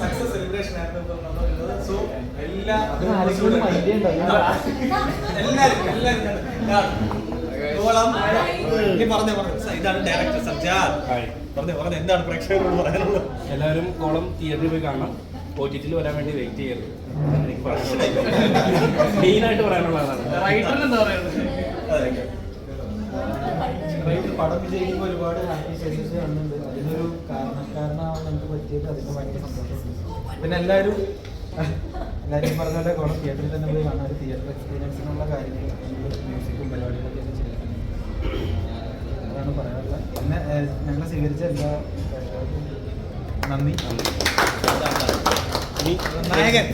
Success celebration ആയിരുന്നു so എല്ലാ ആരെങ്കിലും mind എല്ലാവരും എല്ലാവരും നീ പറഞ്ഞേ പറഞ്ഞു. ഇതാണ് ഡയറക്ടർ സജ്ജാദ്. പറഞ്ഞേ പറഞ്ഞേ. എന്താണ് പ്രേക്ഷകരോട് പറയാനുള്ളത്? എല്ലാവരും കോളം തിയേറ്ററിൽ പോയി കാണണം. ഒ ടി ടിയിൽ വരാൻ വേണ്ടി വെയിറ്റ് ചെയ്യരുത്. മെയിനായിട്ട് പറയാനുള്ളതാണ്. റൈറ്ററിന് എന്താ പറയുന്നത്? റൈറ്റർ പടം വിജയിക്കുമ്പോൾ ഒരുപാട് ഹാപ്പി സ്റ്റേറ്റസ് കാണുന്നുണ്ട് അതിനൊരു കാരണക്കാരനാവാൻ നമുക്ക് പറ്റിയത് അതിന് ഭയങ്കര സന്തോഷമുണ്ട്. പിന്നെ എല്ലാവരും എല്ലാവരും പറഞ്ഞ പോലെ കുറെ തിയേറ്ററിൽ തന്നെ പോയി കാണാൻ ഒരു തിയേറ്റർ എക്സ്പീരിയൻസിനുള്ള കാര്യങ്ങൾ മ്യൂസിക്കും പരിപാടികളൊക്കെ ചെയ്യുന്നത് അതാണ് പറയാനുള്ളത്. പിന്നെ ഞങ്ങൾ ഞങ്ങളെ സ്വീകരിച്ച എല്ലാ നന്ദി. നായകൻ.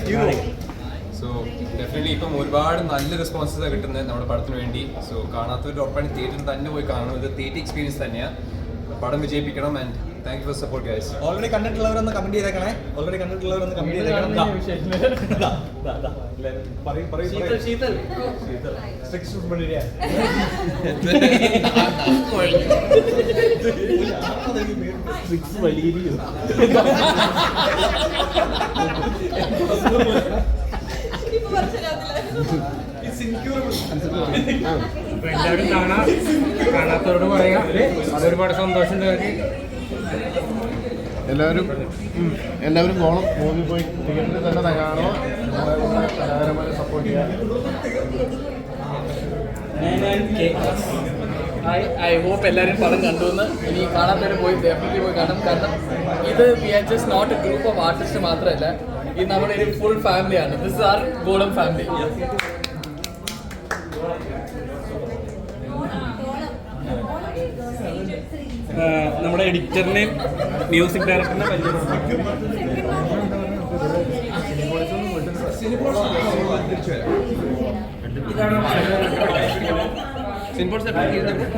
സോ ഡെഫിനറ്റ്ലി ഇപ്പം ഒരുപാട് നല്ല റെസ്പോൺസസ് കിട്ടുന്നത് നമ്മുടെ പടത്തിന് വേണ്ടി. സോ കാണാത്തവരുടെ ഉറപ്പാണ് തിയേറ്ററിൽ തന്നെ പോയി കാണണം. ഇത് തിയേറ്റർ എക്സ്പീരിയൻസ് തന്നെയാണ് പടം വിജയിപ്പിക്കണം and thank you for support guys already കണ്ടിട്ടുള്ളവരൊന്ന് comment ചെയ്തേക്കണേ. ഓൾറെഡി കണ്ടിട്ടുള്ളവരൊന്ന് കമന്റ് ചെയ്തേക്കണം. ദാ, എല്ലാവരും കാണാം. കാണാത്തവരോട് പറയാം. അതൊരുപാട് സന്തോഷം എല്ലാവരും എല്ലാവരും പോകണം മൂവി പോയി തിയേറ്ററിൽ തന്നെ തകാണോ കലാകാരന്മാരെ സപ്പോർട്ട് ചെയ്യാം ഐ ഐ ഹോപ്പ് എല്ലാവരും പടം കണ്ടു എന്ന്. ഇനി കാണാത്തവരെ പോയി ഡെഫിനറ്റ്ലി പോയി കാണാം കാരണം ഇത് we are just not a group of artist മാത്രമല്ല നമ്മുടെ ഒരു ഫുൾ ഫാമിലിയാണ് ദിസ് ആർ ഗോളം ഫാമിലി നമ്മുടെ എഡിറ്ററിനെയും മ്യൂസിക് ഡയറക്ടറിനെ പരിചയപ്പെടുത്തും സിനിമ സെറ്റ്